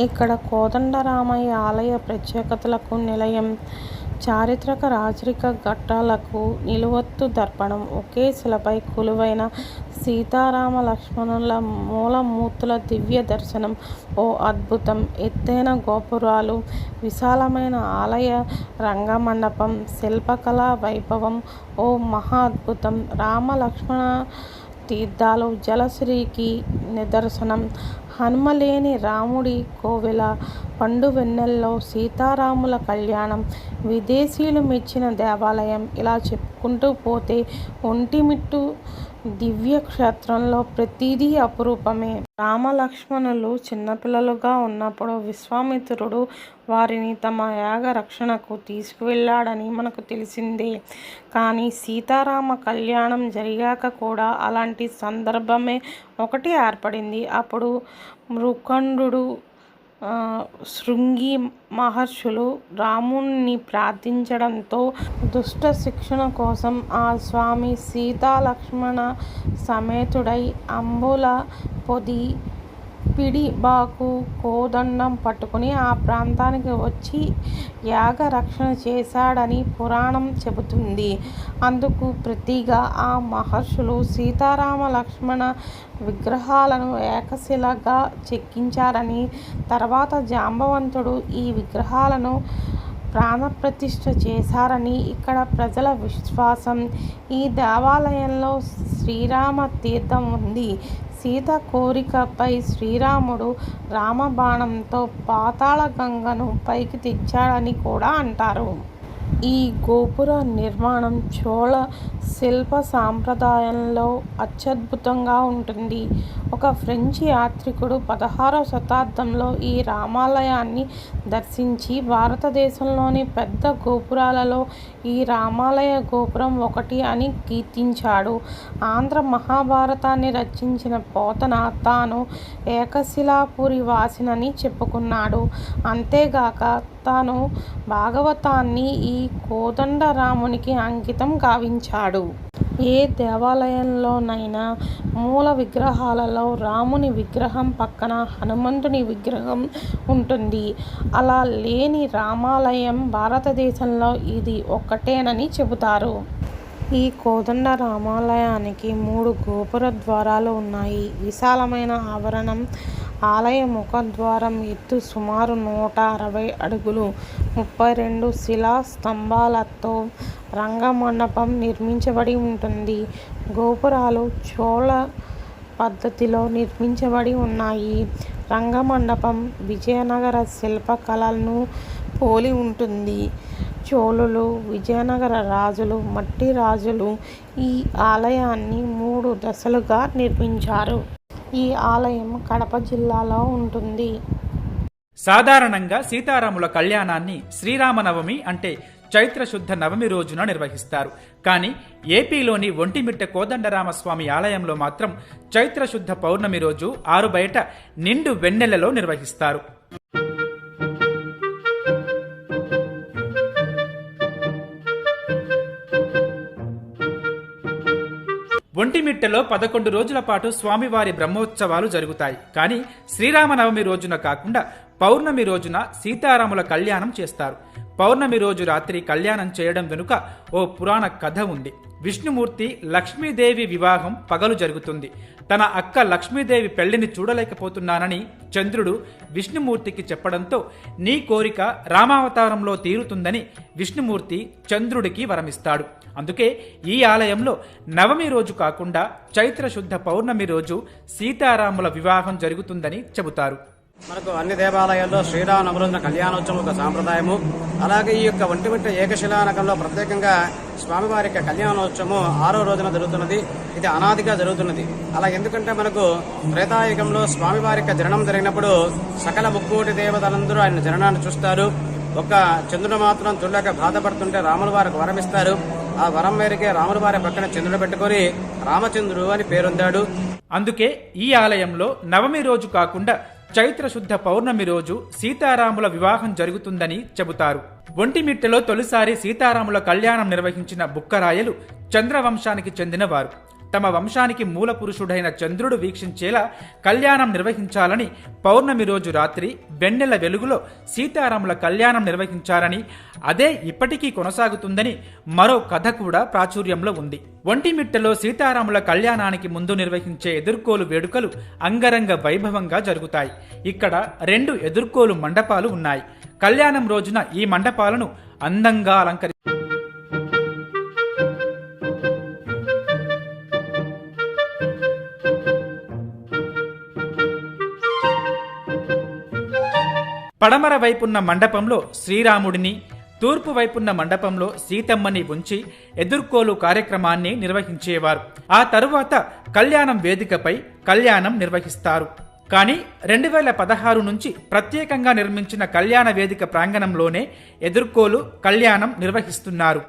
ఇక్కడ కోదండరామయ్య ఆలయ ప్రత్యేకతలకు నిలయం. చారిత్రక రాజరిక ఘట్టాలకు నిలువత్తు దర్పణం. ఒకే శిలపై కొలువైన సీతారామ లక్ష్మణుల మూలమూర్తుల దివ్య దర్శనం ఓ అద్భుతం. ఎత్తైన గోపురాలు, విశాలమైన ఆలయ రంగమండపం శిల్పకళా వైభవం ఓ మహా అద్భుతం. రామ లక్ష్మణ తీర్థాలు జలశ్రీకి నిదర్శనం. హనుమలేని రాముడి కోవెల, పండువెన్నెల్లో సీతారాముల కళ్యాణం, విదేశీయులు మెచ్చిన దేవాలయం ఇలా చెప్పుకుంటూ పోతే ఒంటిమిట్టు దివ్యక్షేత్రంలో ప్రతిదీ అపురూపమే. రామలక్ష్మణులు చిన్నపిల్లలుగా ఉన్నప్పుడు విశ్వామిత్రుడు వారిని తమ యాగ రక్షణకు తీసుకువెళ్ళాడని మనకు తెలిసిందే. కానీ సీతారామ కళ్యాణం జరిగాక కూడా అలాంటి సందర్భమే ఒకటి ఏర్పడింది. అప్పుడు మృకండు, శృంగి మహర్షులు రాముణ్ణి ప్రార్థించడంతో దుష్ట శిక్షణ కోసం ఆ స్వామి సీతాలక్ష్మణ సమేతుడై అంబుల పొది, పిడిబాకు, కోదండం పట్టుకుని ఆ ప్రాంతానికి వచ్చి యాగ రక్షణ చేశాడని పురాణం చెబుతుంది. అందుకు ప్రతిగా ఆ మహర్షులు సీతారామ లక్ష్మణ విగ్రహాలను ఏకశిలగా చెక్కించారని, తర్వాత జాంబవంతుడు ఈ విగ్రహాలను ప్రాణప్రతిష్ఠ చేశారని ఇక్కడ ప్రజల విశ్వాసం. ఈ దేవాలయంలో శ్రీరామ తీర్థం ఉంది. సీత కోరికపై శ్రీరాముడు రామబాణంతో పాతాళగంగను పైకి తెచ్చాడని కూడా అంటారు. ఈ గోపుర నిర్మాణం చోళ శిల్ప సాంప్రదాయంలో అత్యద్భుతంగా ఉంటుంది. ఒక ఫ్రెంచి యాత్రికుడు పదహారవ శతాబ్దంలో ఈ రామాలయాన్ని దర్శించి భారతదేశంలోని పెద్ద గోపురాలలో ఈ రామాలయ గోపురం ఒకటి అని కీర్తించాడు. ఆంధ్ర మహాభారతాన్ని రచించిన పోతన తాను ఏకశిలాపురి వాసినని చెప్పుకున్నాడు. అంతేగాక తాను భాగవతాన్ని ఈ కోదండరామునికి అంకితం గావించాడు. ఏ దేవాలయంలోనైనా మూల విగ్రహాలలో రాముని విగ్రహం పక్కన హనుమంతుని విగ్రహం ఉంటుంది. అలా లేని రామాలయం భారతదేశంలో ఇది ఒక్కటేనని చెబుతారు. ఈ కోదండ రామాలయానికి మూడు గోపుర ద్వారాలు ఉన్నాయి. విశాలమైన ఆవరణం. ఆలయ ముఖద్వారం ఎత్తు సుమారు నూట అరవై అడుగులు. ముప్పై రెండు శిలా స్తంభాలతో రంగమండపం నిర్మించబడి ఉంటుంది. గోపురాలు చోళ పద్ధతిలో నిర్మించబడి ఉన్నాయి. రంగమండపం విజయనగర శిల్పకళలను పోలి ఉంటుంది. చోళులు, విజయనగర రాజులు, మట్టి రాజులు ఈ ఆలయాన్ని మూడు దశలుగా నిర్మించారు. ఈ ఆలయం కడప జిల్లాలో ఉంటుంది. సాధారణంగా సీతారాముల కళ్యాణాన్ని శ్రీరామనవమి అంటే చైత్రశుద్ధ నవమి రోజున నిర్వహిస్తారు. కానీ ఏపీలోని ఒంటిమిట్ట కోదండరామస్వామి ఆలయంలో మాత్రం చైత్రశుద్ధ పౌర్ణమి రోజు ఆరు బయట నిండు వెన్నెలలో నిర్వహిస్తారు. ఒంటిమిట్టలో పదకొండు రోజుల పాటు స్వామివారి బ్రహ్మోత్సవాలు జరుగుతాయి. కానీ శ్రీరామనవమి రోజున కాకుండా పౌర్ణమి రోజున సీతారాముల కళ్యాణం చేస్తారు. పౌర్ణమి రోజు రాత్రి కళ్యాణం చేయడం వెనుక ఓ పురాణ కథ ఉంది. విష్ణుమూర్తి లక్ష్మీదేవి వివాహం పగలు జరుగుతుంది. తన అక్క లక్ష్మీదేవి పెళ్ళిని చూడలేకపోతున్నానని చంద్రుడు విష్ణుమూర్తికి చెప్పడంతో నీ కోరిక రామావతారంలో తీరుతుందని విష్ణుమూర్తి చంద్రుడికి వరమిస్తాడు. అందుకే ఈ ఆలయంలో నవమి రోజు కాకుండా చైత్రశుద్ధ పౌర్ణమి రోజు సీతారాముల వివాహం జరుగుతుందని చెబుతారు. మనకు అన్ని దేవాలయాల్లో శ్రీరామ రోజున కళ్యాణోత్సవం ఒక సాంప్రదాయము. అలాగే ఈ యొక్క ఒంటిమిట్ట ఏకశిలానకంలో ప్రత్యేకంగా స్వామివారి యొక్క కళ్యాణోత్సవం ఆరో రోజున జరుగుతున్నది. ఇది అనాదిగా జరుగుతున్నది. అలా ఎందుకంటే మనకు త్రేతాయుగంలో స్వామివారి యొక్క జననం జరిగినప్పుడు సకల ముక్కోటి దేవతలందరూ ఆయన జననాన్ని చూస్తారు. ఒక చంద్రుడు మాత్రం చూడలేక బాధపడుతుంటే రాముల వారికి వరమిస్తారు ఆ వరం మేరకే రాముల వారి పక్కన చంద్రుడు పెట్టుకొని రామచంద్రుడు అని పేరొందాడు. అందుకే ఈ ఆలయంలో నవమి రోజు కాకుండా చైత్రశుద్ధ పౌర్ణమి రోజు సీతారాముల వివాహం జరుగుతుందని చెబుతారు. ఒంటిమిట్టలో తొలిసారి సీతారాముల కళ్యాణం నిర్వహించిన బుక్కరాయలు చంద్రవంశానికి చెందినవారు. తమ వంశానికి మూల పురుషుడైన చంద్రుడు వీక్షించేలా కళ్యాణం నిర్వహించాలని పౌర్ణమి రోజు రాత్రి వెన్నెల వెలుగులో సీతారాముల కళ్యాణం నిర్వహించారని అదే ఇప్పటికీ కొనసాగుతుందని మరో కథ కూడా ప్రాచుర్యంలో ఉంది. ఒంటిమిట్టలో సీతారాముల కళ్యాణానికి ముందు నిర్వహించే ఎదుర్కోలు వేడుకలు అంగరంగ వైభవంగా జరుగుతాయి. ఇక్కడ రెండు ఎదుర్కోలు మండపాలు ఉన్నాయి. కళ్యాణం రోజున ఈ మండపాలను అందంగా అలంకరి పడమర వైపున్న మండపంలో శ్రీరాముడిని తూర్పు వైపున్న మండపంలో సీతమ్మని ఉంచి ఎదుర్కోలు కార్యక్రమాన్ని నిర్వహించేవారు. ఆ తరువాత కళ్యాణం వేదికపై కళ్యాణం నిర్వహిస్తారు. కానీ రెండు వేల పదహారు నుంచి ప్రత్యేకంగా నిర్మించిన కళ్యాణ వేదిక ప్రాంగణంలోనే ఎదుర్కోలు కళ్యాణం నిర్వహిస్తున్నారు.